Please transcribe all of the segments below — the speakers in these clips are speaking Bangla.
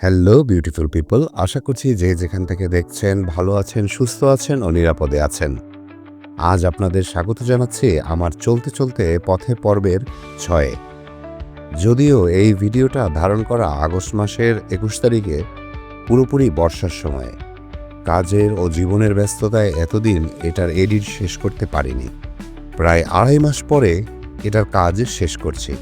হ্যালো বিউটিফুল পিপল আশা করছি যে যেখান থেকে দেখছেন, ভালো আছেন, সুস্থ আছেন ও নিরাপদে আছেন। আজ আপনাদের স্বাগত জানাচ্ছি আমার চলতে চলতে পথে পর্বের ছয়ে। যদিও এই ভিডিওটা ধারণ করা আগস্ট মাসের একুশ তারিখে পুরোপুরি বর্ষার সময়ে। কাজের ও জীবনের ব্যস্ততায় এতদিন এটার এডিট শেষ করতে পারিনি। প্রায় আড়াই মাস পরে এটার কাজ শেষ করছি।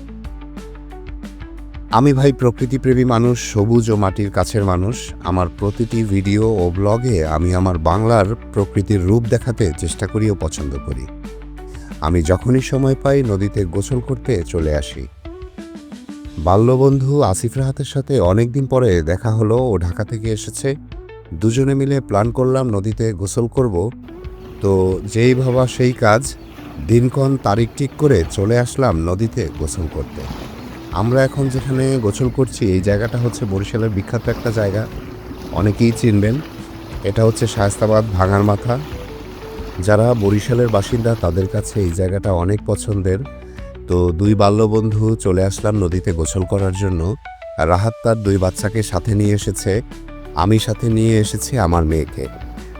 আমি ভাই প্রকৃতিপ্রেমী মানুষ, সবুজ ও মাটির কাছের মানুষ। আমার প্রতিটি ভিডিও ও ব্লগে আমি আমার বাংলার প্রকৃতির রূপ দেখাতে চেষ্টা করি ও পছন্দ করি। আমি যখনই সময় পাই নদীতে গোসল করতে চলে আসি। বাল্যবন্ধু আসিফ রাহাতের সাথে অনেক দিন পরে দেখা হলো ও ঢাকা থেকে এসেছে। দুজনে মিলে প্ল্যান করলাম নদীতে গোসল করব। তো যেই ভাবা সেই কাজ, দিনক্ষণ তারিখ ঠিক করে চলে আসলাম নদীতে গোসল করতে। আমরা এখন যেখানে গোসল করছি, এই জায়গাটা হচ্ছে বরিশালের বিখ্যাত একটা জায়গা। অনেকেই চিনবেন, এটা হচ্ছে শায়স্তাবাদ ভাঙার মাথা। যারা বরিশালের বাসিন্দা, তাদের কাছে এই জায়গাটা অনেক পছন্দের। তো দুই বাল্যবন্ধু চলে আসলাম নদীতে গোসল করার জন্য। রাহাত তার দুই বাচ্চাকে সাথে নিয়ে এসেছে। আমি সাথে নিয়ে এসেছি আমার মেয়েকে।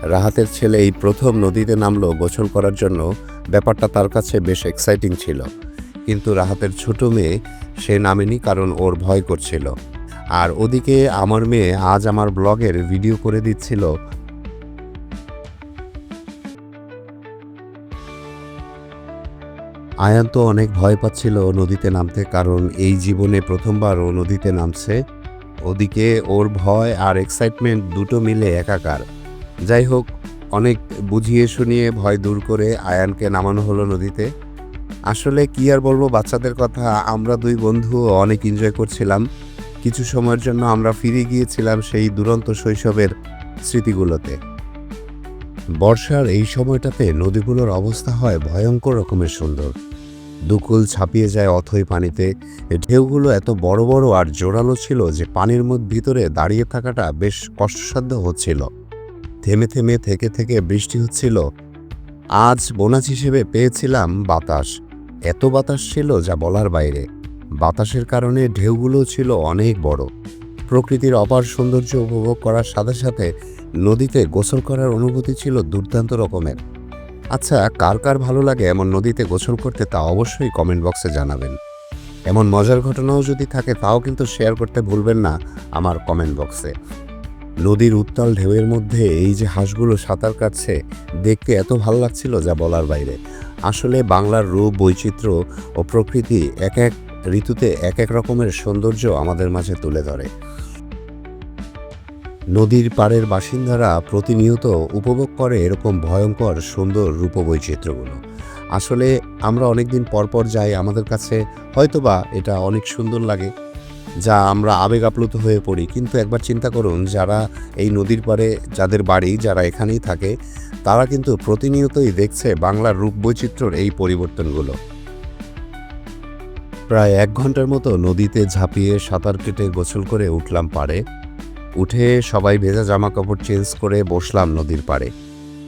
রাহাতের ছেলে এই প্রথম নদীতে নামলো গোসল করার জন্য। ব্যাপারটা তার কাছে বেশ এক্সাইটিং ছিল। কিন্তু রাহাতের ছোট মেয়ে সে নামেনি কারণ ওর ভয় করছিল। আর ওদিকে আমার মেয়ে আজ আমার ব্লগের ভিডিও করে দিচ্ছিল। আয়ান তো অনেক ভয় পাচ্ছিল নদীতে নামতে কারণ এই জীবনে প্রথমবার ও নদীতে নামছে। ওদিকে ওর ভয় আর এক্সাইটমেন্ট দুটো মিলে একাকার। যাই হোক, অনেক বুঝিয়ে শুনিয়ে ভয় দূর করে আয়ানকে নামানো হলো নদীতে। আসলে কি আর বলব, বাচ্চাদের কথা আমরা দুই বন্ধু অনেক এনজয় করছিলাম। কিছু সময়ের জন্য আমরা ফিরে গিয়েছিলাম সেই দুরন্ত শৈশবের স্মৃতিগুলোতে। বর্ষার এই সময়টাতে নদীগুলোর অবস্থা হয় ভয়ঙ্কর রকমের সুন্দর। দুকুল ছাপিয়ে যায় অথই পানিতে। ঢেউগুলো এত বড় বড় আর জোরালো ছিল যে পানির মধ্যে ভিতরে দাঁড়িয়ে থাকাটা বেশ কষ্টসাধ্য হচ্ছিল। থেমে থেমে থেকে থেকে বৃষ্টি হচ্ছিল। আজ বোনাস হিসেবে পেয়েছিলাম বাতাস। এত বাতাস ছিল যা বলার বাইরে। বাতাসের কারণে ঢেউগুলো ছিল অনেক বড়। প্রকৃতির অপার সৌন্দর্য উপভোগ করার সাথে সাথে নদীতে গোসল করার অনুভূতি ছিল দুর্দান্ত রকমের। আচ্ছা কার কার ভালো লাগে এমন নদীতে গোসল করতে তা অবশ্যই কমেন্ট বক্সে জানাবেন। এমন মজার ঘটনাও যদি থাকে তাও কিন্তু শেয়ার করতে ভুলবেন না আমার কমেন্ট বক্সে। নদীর উত্তাল ঢেউয়ের মধ্যে এই যে হাঁসগুলো সাঁতার কাটছে, দেখতে এত ভালো লাগছিল যা বলার বাইরে। আসলে বাংলার রূপ, বৈচিত্র্য ও প্রকৃতি এক এক ঋতুতে এক এক রকমের সৌন্দর্য আমাদের মাঝে তুলে ধরে। নদীর পাড়ের বাসিন্দারা প্রতিনিয়ত উপভোগ করে এরকম ভয়ঙ্কর সুন্দর রূপবৈচিত্র্যগুলো। আসলে আমরা অনেকদিন পরপর যাই, আমাদের কাছে হয়তোবা এটা অনেক সুন্দর লাগে। যা আমরা আবেগ আপ্লুত হয়ে পড়ি। কিন্তু একবার চিন্তা করুন, যারা এই নদীর পাড়ে, যাদের বাড়ি, যারা এখানেই থাকে, তারা কিন্তু প্রতিনিয়তই দেখছে বাংলার রূপ বৈচিত্র্যর এই পরিবর্তনগুলো। প্রায় এক ঘণ্টার মতো নদীতে ঝাঁপিয়ে সাঁতার কেটে গোসল করে উঠলাম পাড়ে। উঠে সবাই ভেজা জামা কাপড় চেঞ্জ করে বসলাম নদীর পাড়ে।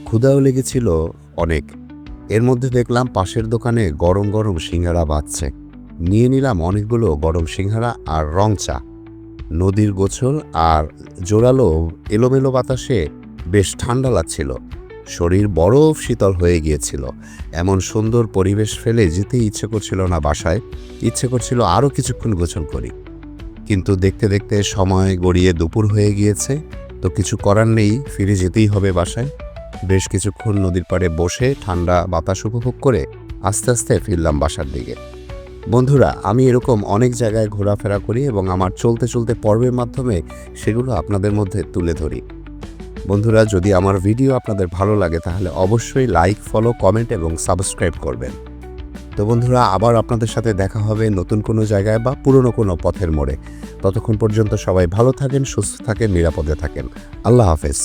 ক্ষুধাও লেগেছিল অনেক। এর মধ্যে দেখলাম পাশের দোকানে গরম গরম সিঙ্গারা বাজছে। নিয়ে নিলাম অনেকগুলো গরম সিঙ্গারা আর রং চা। নদীর গোছল আর জোরালো এলোমেলো বাতাসে বেশ ঠান্ডা লাগছিল। শরীর বরফ শীতল হয়ে গিয়েছিল। এমন সুন্দর পরিবেশ ফেলে যেতে ইচ্ছে করছিল না বাসায়। ইচ্ছে করছিল আরও কিছুক্ষণ গোছল করি। কিন্তু দেখতে দেখতে সময় গড়িয়ে দুপুর হয়ে গিয়েছে। তো কিছু করার নেই, ফিরে যেতেই হবে বাসায়। বেশ কিছুক্ষণ নদীর পাড়ে বসে ঠান্ডা বাতাস উপভোগ করে আস্তে আস্তে ফিরলাম বাসার দিকে। বন্ধুরা, আমি এরকম অনেক জায়গায় ঘোরাফেরা করি এবং আমার চলতে চলতে পর্বের মাধ্যমে সেগুলো আপনাদের মধ্যে তুলে ধরি। বন্ধুরা, যদি আমার ভিডিও আপনাদের ভালো লাগে, তাহলে অবশ্যই লাইক, ফলো, কমেন্ট এবং সাবস্ক্রাইব করবেন। তো বন্ধুরা, আবার আপনাদের সাথে দেখা হবে নতুন কোনো জায়গায় বা পুরনো কোনো পথের মোড়ে। ততক্ষণ পর্যন্ত সবাই ভালো থাকেন, সুস্থ থাকেন, নিরাপদে থাকেন। আল্লাহ হাফেজ।